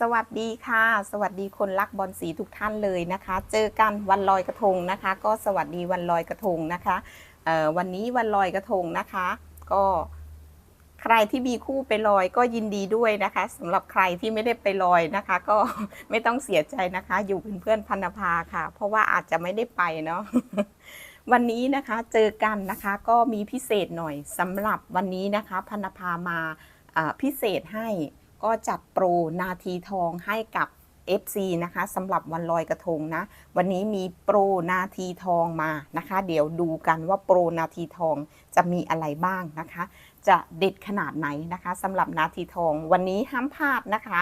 สวัสดีค่ะ สวัสดีคนรักบอลสีทุกท่านเลยนะคะ เจอกันวันลอยกระทงนะคะ ก็สวัสดีวันลอยกระทงนะคะวันนี้วันลอยกระทงนะคะ ก็ใครที่มีคู่ไปลอยก็ยินดีด้วยนะคะสำหรับใครที่ไม่ได้ไปลอยนะคะ ก็ไม่ต้องเสียใจนะคะ อยู่เป็นเพื่อนพันธภาค่ะ เพราะว่าอาจจะไม่ได้ไปเนาะวันนี้นะคะเจอกันนะคะก็มีพิเศษหน่อยสำหรับวันนี้นะคะพันธภามาพิเศษให้ ก็จัดโปรนาทีทองให้กับ FC นะคะสำหรับวันลอยกระทงนะ วันนี้มีโปรนาทีทองมานะคะ เดี๋ยวดูกันว่าโปรนาทีทองจะมีอะไรบ้างนะคะ จะเด็ดขนาดไหนนะคะสำหรับนาทีทองวันนี้ห้ามพลาดนะคะ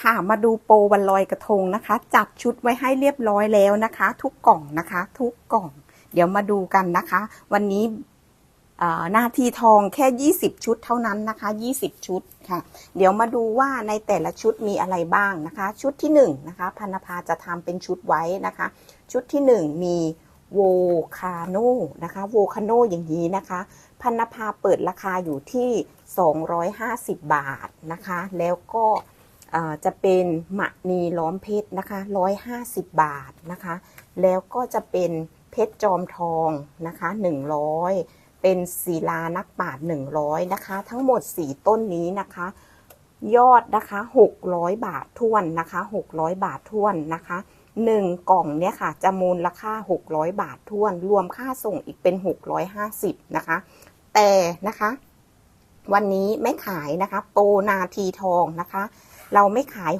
ค่ะมาดูโปรวันลอยกระทงนะคะ จัดชุดไว้ให้เรียบร้อยแล้วนะคะ ทุกกล่องนะคะ ทุกกล่อง เดี๋ยวมาดูกันนะคะ วันนี้ อ่านาทีทองแค่ 20 ชุดเท่านั้นนะคะ 20 ชุดค่ะ เดี๋ยวมาดูว่าในแต่ละชุดมีอะไรบ้างนะคะ ชุดที่1นะคะพันธภาจะทำเป็นชุดไว้นะคะ ชุดที่ 1 มีโวคาโนนะคะโวคาโนอย่างนี้นะคะ พันธภาเปิดราคาอยู่ที่ 250 บาทนะคะ แล้วก็จะเป็นมะนีล้อมเพชรนะคะ 150 บาทนะคะ แล้วก็จะเป็นเพชรจอมทองนะคะ 100 เป็นศิลานักปราชญ์100นะคะ ทั้งหมด4ต้นนี้นะคะ ยอดนะคะ600บาทท้วนนะคะ600บาทท้วนนะคะ1กล่องเนี่ยค่ะ จะมูลราคา600บาทท้วน รวมค่าส่งอีกเป็น650นะคะ แต่นะคะ วันนี้ไม่ขายนะคะ โปนาทีทองนะคะ เราไม่ขาย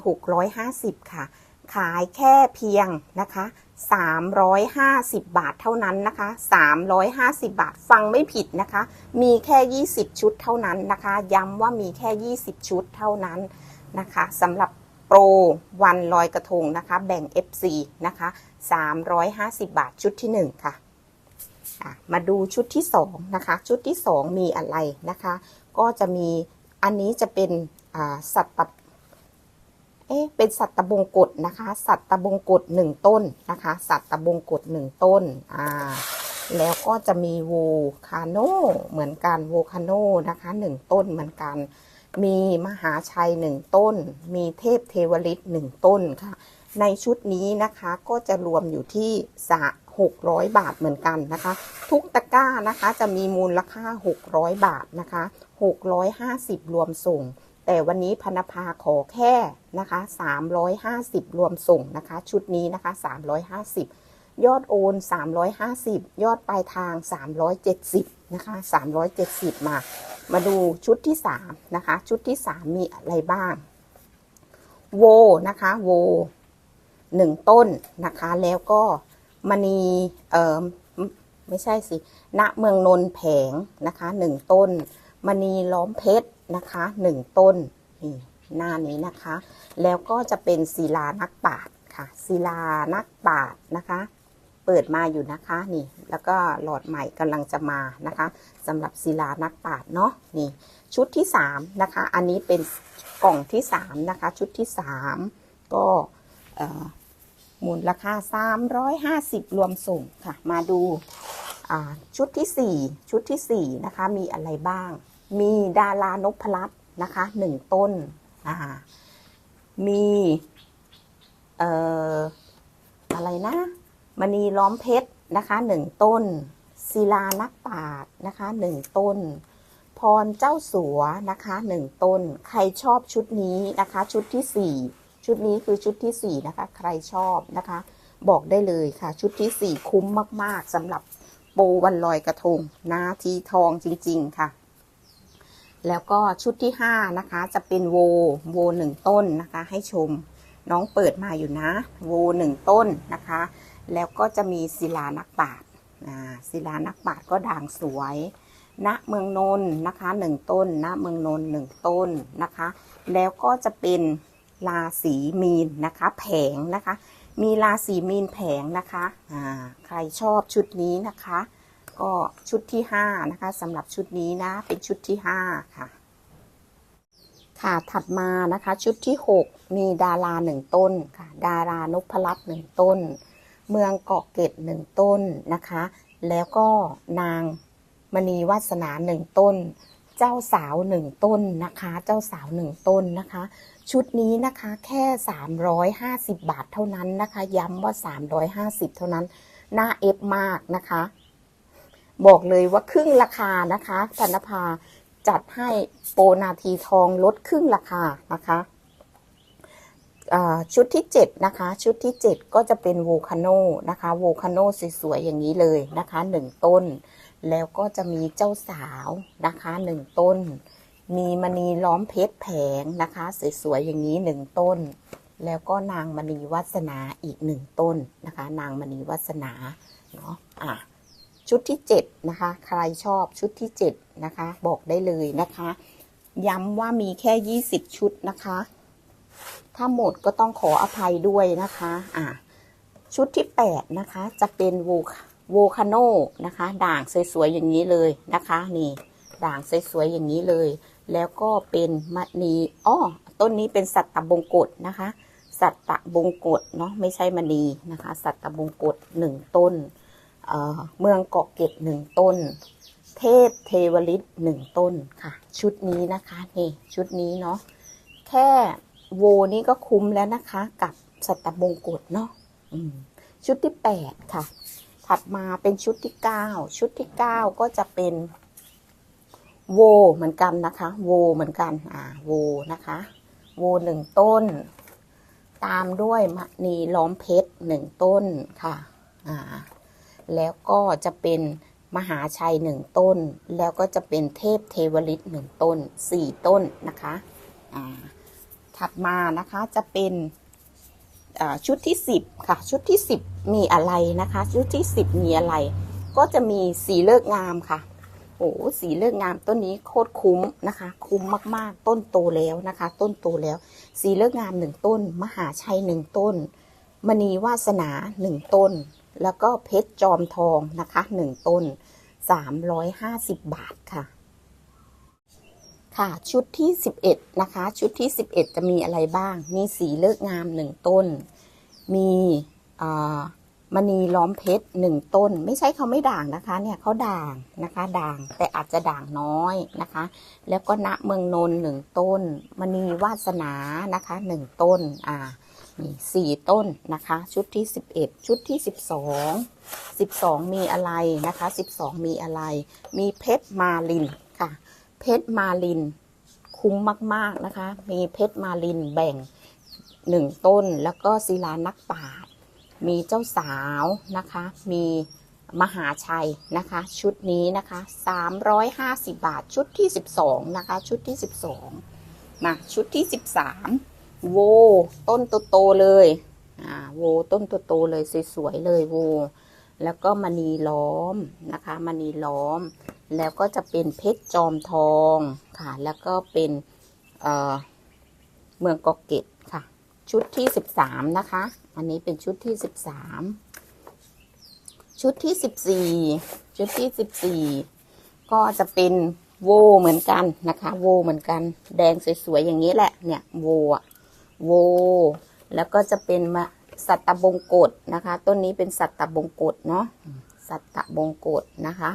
650ค่ะ ขายแค่เพียงนะคะ 350 บาทเท่านั้นนะคะ 350 บาทฟังไม่ผิดนะคะ มีแค่ 20 ชุดเท่านั้นนะคะ ย้ำว่ามีแค่ 20 ชุดเท่านั้นนะคะสำหรับโปรวันลอยกระทงนะคะ แบ่ง FC นะคะ 350 บาทชุดที่ 1 ค่ะอะมาดูชุดที่ 2 นะคะ ชุดที่ 2 มีอะไรนะคะ ก็จะมีอันนี้จะเป็นสัตว์ เอ๊ะเป็นสัตตบงกฎนะคะ สัตตบงกฎหนึ่งต้นนะคะ สัตตบงกฎหนึ่งต้นอ่าแล้วก็จะมีโวคาโนเหมือนกันโวคาโนนะคะหนึ่งต้นเหมือนกัน มีมหาชัยหนึ่งต้น มีเทพเทวฤทธิ์หนึ่งต้นค่ะ ในชุดนี้นะคะก็จะรวมอยู่ที่สะ600 บาทเหมือนกันนะคะ ทุกตะกร้านะคะจะมีมูลค่า 600 บาทนะคะ 650 รวมส่ง แต่วันนี้พนภาขอแค่นะคะ 350 รวมส่งนะคะ ชุดนี้นะคะ 350 ยอดโอน 350 ยอดปลายทาง 370 นะคะ 370 มา มาดูชุดที่ 3 นะคะ ชุดที่ 3 มีอะไรบ้าง โวนะคะ โวหนึ่งต้นนะคะ แล้วก็มณีเอ่อไม่ใช่สิณเมืองนนแผงนะคะหนึ่งต้น มณีล้อมเพชรนะคะหนึ่งต้นนี่หน้านี้นะคะ แล้วก็จะเป็นศิลานักปราชญ์ค่ะศิลานักปราชญ์นะคะ เปิดมาอยู่นะคะนี่ แล้วก็หลอดใหม่กำลังจะมานะคะสำหรับศิลานักปราชญ์เนาะนี่ ชุดที่สามนะคะ อันนี้เป็นกล่องที่สามนะคะ ชุดที่สามก็มูลราคา350 รวมส่งค่ะ มาดูชุดที่ 4 ชุดที่ 4 นะคะ มีอะไรบ้าง มีดารานพรัตน์นะคะหนึ่งต้นอ่ามีเอ่ออะไรนะมณีล้อมเพชรนะคะหนึ่งต้น ศิลานักปราชญ์นะคะหนึ่งต้น พรเจ้าสัวนะคะหนึ่งต้น ใครชอบชุดนี้นะคะ ชุดที่สี่ชุดนี้คือชุดที่สี่นะคะใครชอบนะคะ บอกได้เลยค่ะ ชุดที่สี่คุ้มมาก ๆสำหรับโปวันลอยกระทงนาทีทองจริง ๆ ค่ะ แล้วก็ชุดที่ห้านะคะ จะเป็นโวโวหนึ่งต้นนะคะ ให้ชมน้องเปิดมาอยู่นะ โวหนึ่งต้นนะคะ แล้วก็จะมีศิลานักปราชญ์อ่าศิลานักปราชญ์ก็ด่างสวยณเมืองนนท์นะคะหนึ่งต้นณเมืองนนท์หนึ่งต้นนะคะ แล้วก็จะเป็นราศีมีนนะคะแผงนะคะ มีราศีมีนแผงนะคะอ่าใครชอบชุดนี้นะคะ ก็ชุดที่ห้านะคะสำหรับชุดนี้นะ เป็นชุดที่ห้าค่ะ ค่ะถัดมานะคะชุดที่หกมีดาราหนึ่งต้นค่ะ ดารานพรัตน์หนึ่งต้น เมืองเกาะเกร็ดหนึ่งต้นนะคะ แล้วก็นางมณีวาสนาหนึ่งต้น เจ้าสาวหนึ่งต้นนะคะ เจ้าสาวหนึ่งต้นนะคะ ชุดนี้นะคะแค่ 350 บาทเท่านั้นนะคะ ย้ำว่า 350 เท่านั้นน่าเอฟมากนะคะ บอกเลยว่าครึ่งราคานะคะธนภาจัดให้โปรนาทีทองลดครึ่งราคานะคะชุดที่ 7 นะคะ ชุดที่ 7 ก็จะเป็นโวคาโนนะคะโวคาโนสวยๆ อย่างนี้เลยนะคะ 1 ต้น แล้วก็จะมีเจ้าสาวนะคะหนึ่งต้น มีมณีล้อมเพชรแผงนะคะสวยๆ อย่างนี้หนึ่งต้น แล้วก็นางมณีวัสนาอีกหนึ่งต้นนะคะ นางมณีวัสนาเนาะอะ ชุดที่เจ็ดนะคะ ใครชอบชุดที่เจ็ดนะคะ บอกได้เลยนะคะ ย้ำว่ามีแค่ยี่สิบชุดนะคะ ถ้าหมดก็ต้องขออภัยด้วยนะคะอะชุดที่ 8 นะคะ จะเป็นโวโวคาโนนะคะ ด่างสวยๆอย่างนี้เลยนะคะ นี่ ด่างสวยๆอย่างนี้เลย แล้วก็เป็นมณีอ้อต้นนี้เป็นสัตตบงกฎนะคะ สัตตบงกฎเนาะไม่ใช่มณีนะคะ สัตตบงกฎหนึ่งต้น เมืองเกาะเกร็ดหนึ่งต้น เทพเทวฤทธิ์หนึ่งต้นค่ะ ชุดนี้นะคะนี่ชุดนี้เนาะแค่โวนี่ก็คุ้มแล้วนะคะ กับสัตบงกฎเนาะชุดที่8ค่ะ ถัดมาเป็นชุดที่9ชุดที่9ก็จะเป็นโวเหมือนกันนะคะ โวเหมือนกันอ่าโวนะคะ โวหนึ่งต้น ตามด้วยมณีล้อมเพชรหนึ่งต้นค่ะ อ่า แล้วก็จะเป็นมหาชัยหนึ่งต้น แล้วก็จะเป็นเทพเทวฤทธิ์หนึ่งต้นสี่ต้นนะคะถัดมานะคะจะเป็นชุดที่10ค่ะ ชุดที่10มีอะไรนะคะ ชุดที่10มีอะไร ก็จะมีสีเลิกงามค่ะโอ้สีเลิกงามต้นนี้โคตรคุ้มนะคะ คุ้มมากๆ ต้นโตแล้วนะคะ ต้นโตแล้ว สีเลิกงามหนึ่งต้น มหาชัยหนึ่งต้นมณีวาสนาหนึ่งต้น แล้วก็เพชรจอมทองนะคะหนึ่งต้น350บาทค่ะ ค่ะชุดที่11นะคะ ชุดที่11จะมีอะไรบ้าง มีสีเลิกงามหนึ่งต้น มีมณีล้อมเพชรหนึ่งต้น ไม่ใช่เขาไม่ด่างนะคะ เนี่ยเขาด่างนะคะ ด่างแต่อาจจะด่างน้อยนะคะ แล้วก็ณเมืองนนท์หนึ่งต้นมณีวาสนานะคะหนึ่งต้นอ่า มีสี่ต้นนะคะ ชุดที่11ชุดที่12 12มีอะไรนะคะ12มีอะไร มีเพชรมาลินค่ะ เพชรมาลิน คุ้มมาก ๆนะคะ มีเพชรมาลินแบ่งหนึ่งต้นแล้วก็ศิลานักปรามีเจ้าสาวนะคะ มีมหาชัยนะคะ ชุดนี้นะคะ 350 บาทชุดที่ 12 นะคะ ชุดที่ 12มาชุดที่ 13 โว ต้นโตๆเลยอ่าโวต้นโตๆเลยสวยๆเลยโว แล้วก็มณีล้อมนะคะมณีล้อม แล้วก็จะเป็นเพชรจอมทองค่ะ แล้วก็เป็นเอ่อเมืองกาะเกร็ดค่ะ ชุดที่13นะคะ อันนี้เป็นชุดที่13ชุดที่14ชุดที่14ก็จะเป็นโวเหมือนกันนะคะ โวเหมือนกัน แดงสวยๆอย่างนี้แหละ เนี่ย โวอะ โว แล้วก็จะเป็นมะสัตตบงกฎนะคะ ต้นนี้เป็นสัตตบงกฎเนาะสัตตบงกฎนะคะ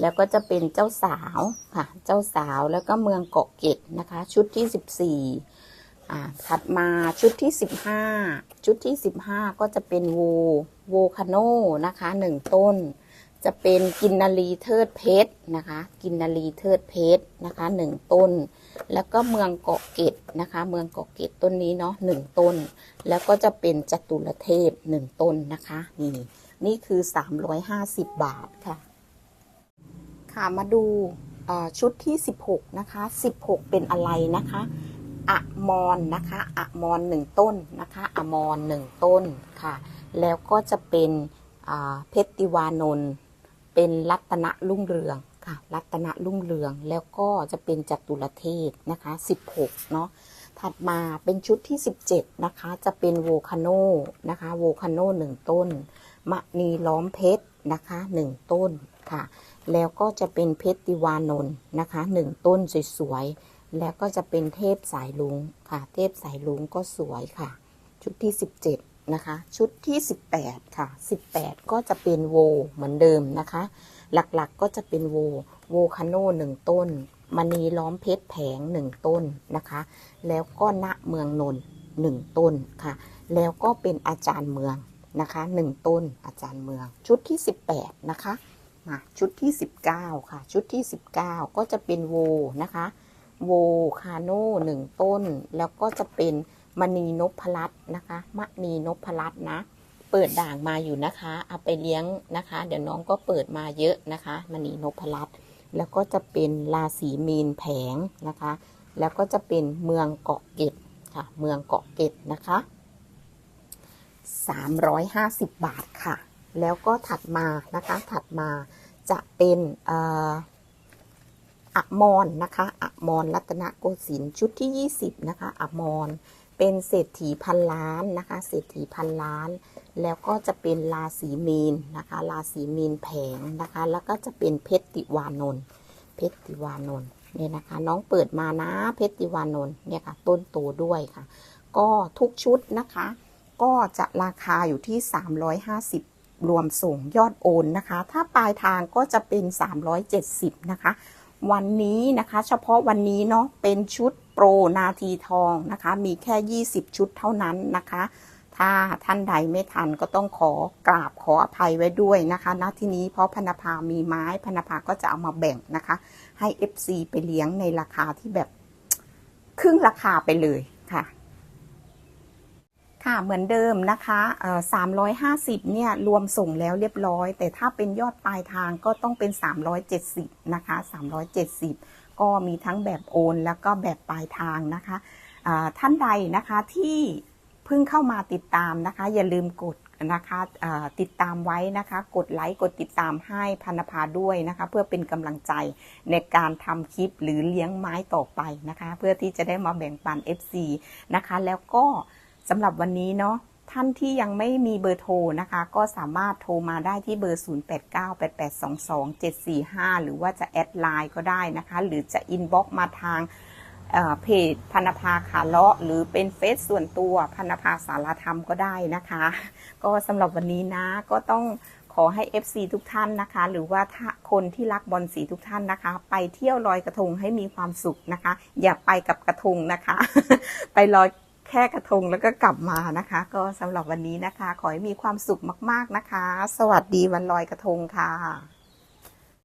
แล้วก็จะเป็นเจ้าสาวค่ะ เจ้าสาวแล้วก็เมืองเกาะเกร็ดนะคะ ชุดที่สิบสี่อ่าถัดมาชุดที่สิบห้าชุดที่สิบห้าก็จะเป็นโวโวคาโนนะคะหนึ่งต้น จะเป็นกินนารีเทิดเพชรนะคะ กินนารีเทิดเพชรนะคะหนึ่งต้น แล้วก็เมืองเกาะเกร็ดนะคะ เมืองเกาะเกร็ดต้นนี้เนาะหนึ่งต้น แล้วก็จะเป็นจตุรเทพหนึ่งต้นนะคะนี่นี่คือ 350 บาทค่ะ ค่ะมาดูชุดที่ 16 นะคะ 16 เป็นอะไรนะคะอะมอนนะคะอะมอนหนึ่งต้นนะคะอะมอนหนึ่งต้นค่ะ แล้วก็จะเป็นเพชรติวานนท์ เป็นรัตนรุ่งเรืองค่ะ รัตนรุ่งเรืองแล้วก็จะเป็นจัตุรเทพนะคะ 16 เนาะถัดมาเป็นชุดที่ 17 นะคะ จะเป็นโวคาโนนะคะโวคาโนหนึ่งต้นมณีล้อมเพชรนะคะหนึ่งต้นค่ะ แล้วก็จะเป็นเพชรติวานนท์นะคะหนึ่งต้นสวยๆ แล้วก็จะเป็นเทพสายลุงค่ะ เทพสายลุงก็สวยค่ะ ชุดที่ 17 นะคะ ชุดที่ 18 ค่ะ 18 ก็จะเป็นโวเหมือนเดิมนะคะ หลักๆก็จะเป็นโวโวคาโนหนึ่งต้นมณีล้อมเพชรแผงหนึ่งต้นนะคะ แล้วก็ณเมืองนนท์หนึ่งต้นค่ะ แล้วก็เป็นอาจารย์เมืองนะคะหนึ่งต้นอาจารย์เมือง ชุดที่ 18 นะคะมาชุดที่ 19 ค่ะ ชุดที่ 19 ก็จะเป็นโวนะคะโวคาโนหนึ่งต้น แล้วก็จะเป็น มณีนพรัตน์นะคะมณีนพรัตน์นะ เปิดด่างมาอยู่นะคะ เอาไปเลี้ยงนะคะ เดี๋ยวน้องก็เปิดมาเยอะนะคะมณีนพรัตน์แล้วก็จะเป็นราศีมีนแผงนะคะ แล้วก็จะเป็นเมืองเกาะเกร็ดค่ะ เมืองเกาะเกร็ดนะคะ350 บาทค่ะ แล้วก็ถัดมานะคะ ถัดมาจะเป็นเอ่ออะมอนนะคะอะมอนรัตนโกสินทร์ชุดที่ 20 นะคะอะมอน เป็นเศรษฐีพันล้านนะคะ เศรษฐีพันล้าน แล้วก็จะเป็นราศีมีนนะคะราศีมีนแผงนะคะ แล้วก็จะเป็นเพชรติวานนท์เพชรติวานนท์เนี่ยนะคะ น้องเปิดมานะเพชรติวานนท์เนี่ยค่ะ ต้นโตด้วยค่ะ ก็ทุกชุดนะคะ ก็จะราคาอยู่ที่ 350 รวมส่งยอดโอนนะคะ ถ้าปลายทางก็จะเป็น 370 นะคะ วันนี้นะคะ เฉพาะวันนี้เนาะเป็นชุด โปรนาทีทองนะคะ มีแค่ 20 ชุดเท่านั้นนะคะ ถ้าท่านใดไม่ทันก็ต้องขอกราบขออภัยไว้ด้วยนะคะณที่นี้เพราะพนภามีไม้พนภาก็จะเอามาแบ่งนะคะ ให้ FC ไปเลี้ยงในราคาที่แบบครึ่งราคาไปเลยค่ะค่ะเหมือนเดิมนะคะเอ่อ350เนี่ยรวมส่งแล้วเรียบร้อย แต่ถ้าเป็นยอดปลายทางก็ต้องเป็น370นะคะ370 ก็มีทั้งแบบโอน แล้วก็แบบปลายทางนะคะท่านใดนะคะที่เพิ่งเข้ามาติดตามนะคะ อย่าลืมกดนะคะติดตามไว้นะคะ กดไลค์กดติดตามให้พันภาด้วยนะคะ เพื่อเป็นกำลังใจในการทำคลิปหรือเลี้ยงไม้ต่อไปนะคะ เพื่อที่จะได้มาแบ่งปัน FC นะคะ แล้วก็สำหรับวันนี้เนาะ ท่านที่ยังไม่มีเบอร์โทรนะคะ ก็สามารถโทรมาได้ที่เบอร์ 0898822745 หรือว่าจะแอดไลน์ก็ได้นะคะ หรือจะอินบ็อกมาทางเเพจพันภาขาเลาะ หรือเป็นเฟซส่วนตัวพันภาสารธรรมก็ได้นะคะ ก็สำหรับวันนี้นะก็ต้องขอให้ FC ทุกท่านนะคะ หรือว่าถ้าคนที่รักบอลสีทุกท่านนะคะ ไปเที่ยวลอยกระทงให้มีความสุขนะคะ อย่าไปกับกระทงนะคะ ไปลอย แค่กระทงแล้วก็กลับมานะคะ ก็สำหรับวันนี้นะคะ ขอให้มีความสุขมาก ๆนะคะ สวัสดีวันลอยกระทงค่ะ